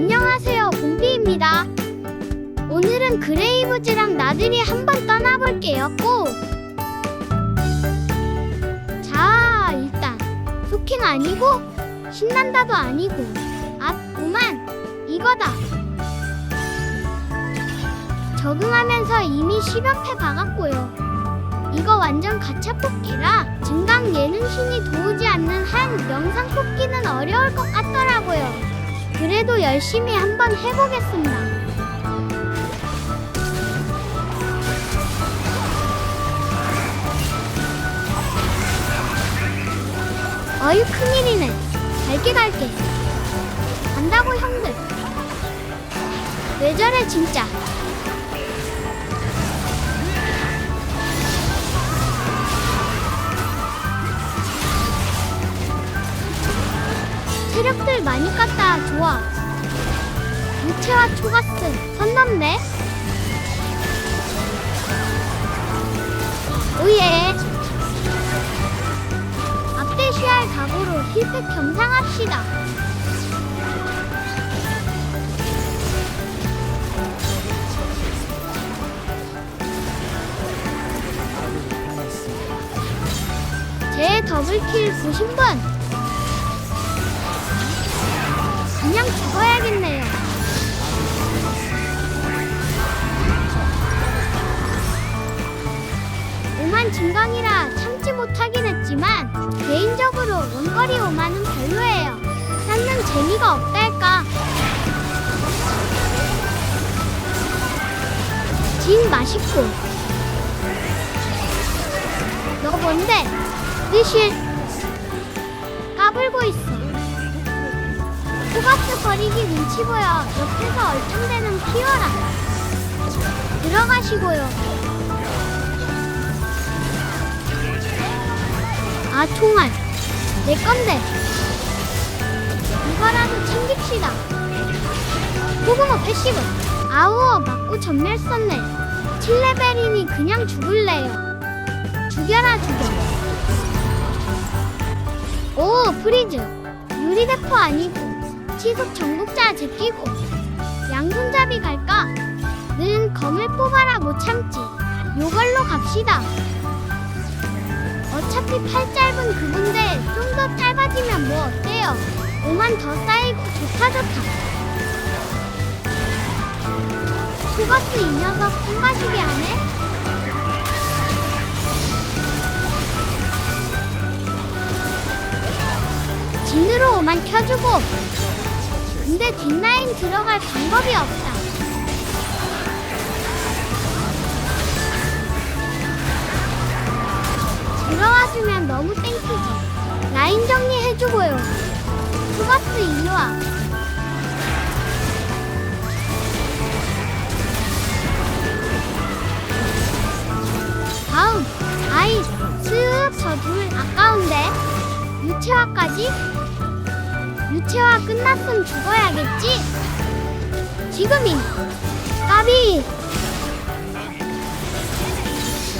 안녕하세요, 봄비입니다. 오늘은 그레이브즈랑 나들이 한번 떠나볼게요, 꼭! 자, 일단, 소킹 아니고, 신난다도 아니고, 아, 그만! 이거다! 적응하면서 이미 10연패 박았고요. 이거 완전 가차 뽑기라 증강 예능신이 도우지 않는 한 영상 뽑기는 어려울 것 같더라고요. 그래도 열심히 한번 해보겠습니다. 어휴 큰일이네. 갈게 갈게. 간다고 형들. 왜 저래 진짜. 체력들 많이 깠다. 좋아. 유채와 초가스. 선 넘네 오예. 앞대 쉬할 각오로 힐팩 겸상합시다. 제 더블킬 보신 분 죽어야겠네요. 오만 증강이라 참지 못하긴 했지만 개인적으로 원거리 오만은 별로예요. 쌓는 재미가 없달까. 진 맛있고. 너 뭔데? 리실 까불고 있어. 버리기 눈치 보여. 옆에서 얼짱대는 피어라. 들어가시고요. 아 총알. 내 건데. 이거라도 챙깁시다. 고구마 패시브. 아우어 맞고 전멸 썼네. 7레벨이니 그냥 죽을래요. 죽여라 죽여. 오 프리즈. 유리대포 아니고 치속 전국자 제끼고 양손잡이 갈까? 는 검을 뽑아라 못 참지. 요걸로 갑시다. 어차피 팔 짧은 그분데 좀 더 짧아지면 뭐 어때요? 5만 더 쌓이고 좋다 좋다. 투거스 이 녀석. 손가시게 하네 진으로 5만 켜주고 근데 뒷라인 들어갈 방법이 없다. 들어와주면 너무 땡큐지. 라인 정리해주고요. 투바스 이리와. 다음 아이 슥저둘 아까운데 유채화까지? 유채화 끝났음 죽어야겠지? 지금이 까비!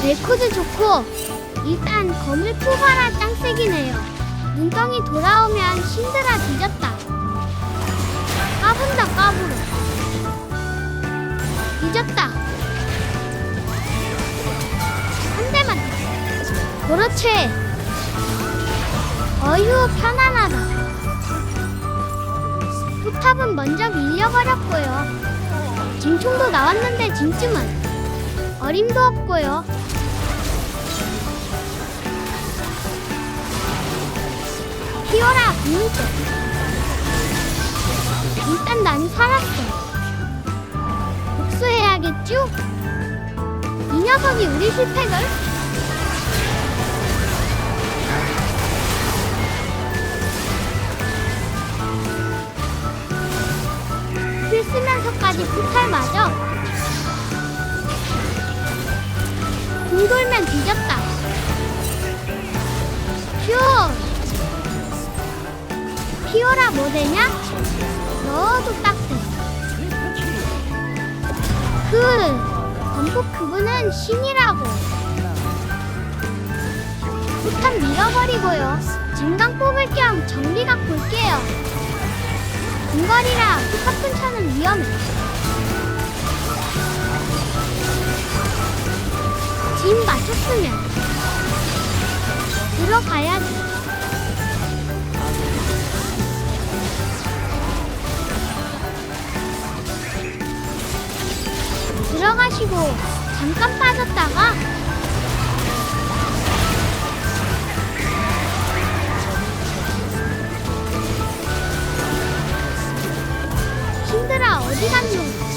멜코드 좋고 일단 검을 뽑아라 짱세기네요. 눈덩이 돌아오면 신드라 뒤졌다. 까분다 까불어 뒤졌다. 한 대만. 그렇지. 어휴 편안하다 포탑은 먼저 밀려버렸고요. 진총도 나왔는데 진쯤은 어림도 없고요. 피어라 분홍색. 일단 난 살았어. 복수해야겠죠? 이 녀석이 우리 실패를? 쓰면서까지 포탈 맞아. 공 돌면 뒤졌다. 휴! 피오라 뭐 되냐? 너도 딱대. 그, 전국 그분은 신이라고. 포탄 밀어버리고요. 진강 뽑을 겸 정비각 볼게요. 중거리라 픽업 근처 진 맞췄으면 들어가야지. 들어가시고 잠깐 빠졌다가 힘들어 어디 갔노?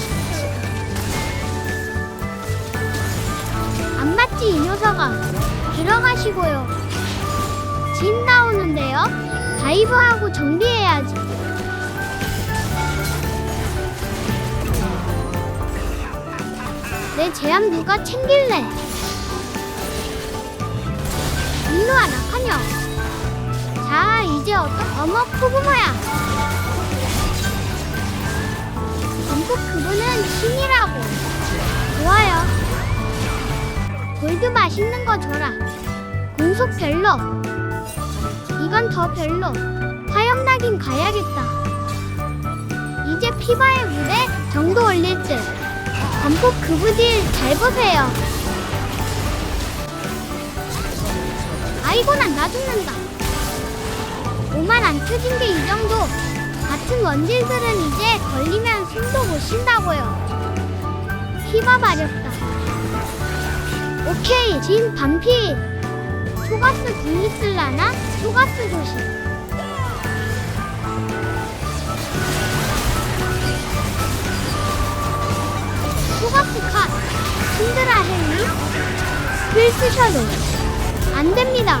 녀석아 들어가시고요. 진 나오는데요. 다이브하고 정비해야지. 내 제압 누가 챙길래? 일로와 낙하녀 자 이제 어떤 어머 코구모야. 전국 그분은 신이라고. 좋아요 골드 맛있는 거 줘라. 공속 별로. 이건 더 별로. 화염나긴 가야겠다. 이제 피바의 무대 정도 올릴 듯. 전국 그부딜 잘 보세요. 아이고 난나 죽는다. 오만 안 켜진 게 이 정도. 같은 원딜들은 이제 걸리면 숨도 못 쉰다고요. 피바 마렵다. 오케이, 진 반피. 초가스 궁 있을라나? 초가스 조심. 초가스 컷. 힘들어 헨리? 필수 셔도. 안 됩니다.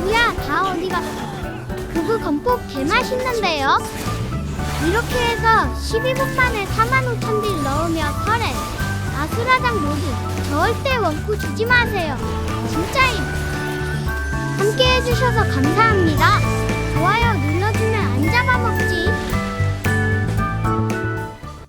뭐야, 다 어디 갔어? 그거 건폭 개맛있는데요? 이렇게 해서 12분 만에 45,000딜 넣으며 설에 사장 모두 절대 원고 주지 마세요. 진짜임. 함께 해주셔서 감사합니다. 좋아요 눌러주면 안 잡아먹지.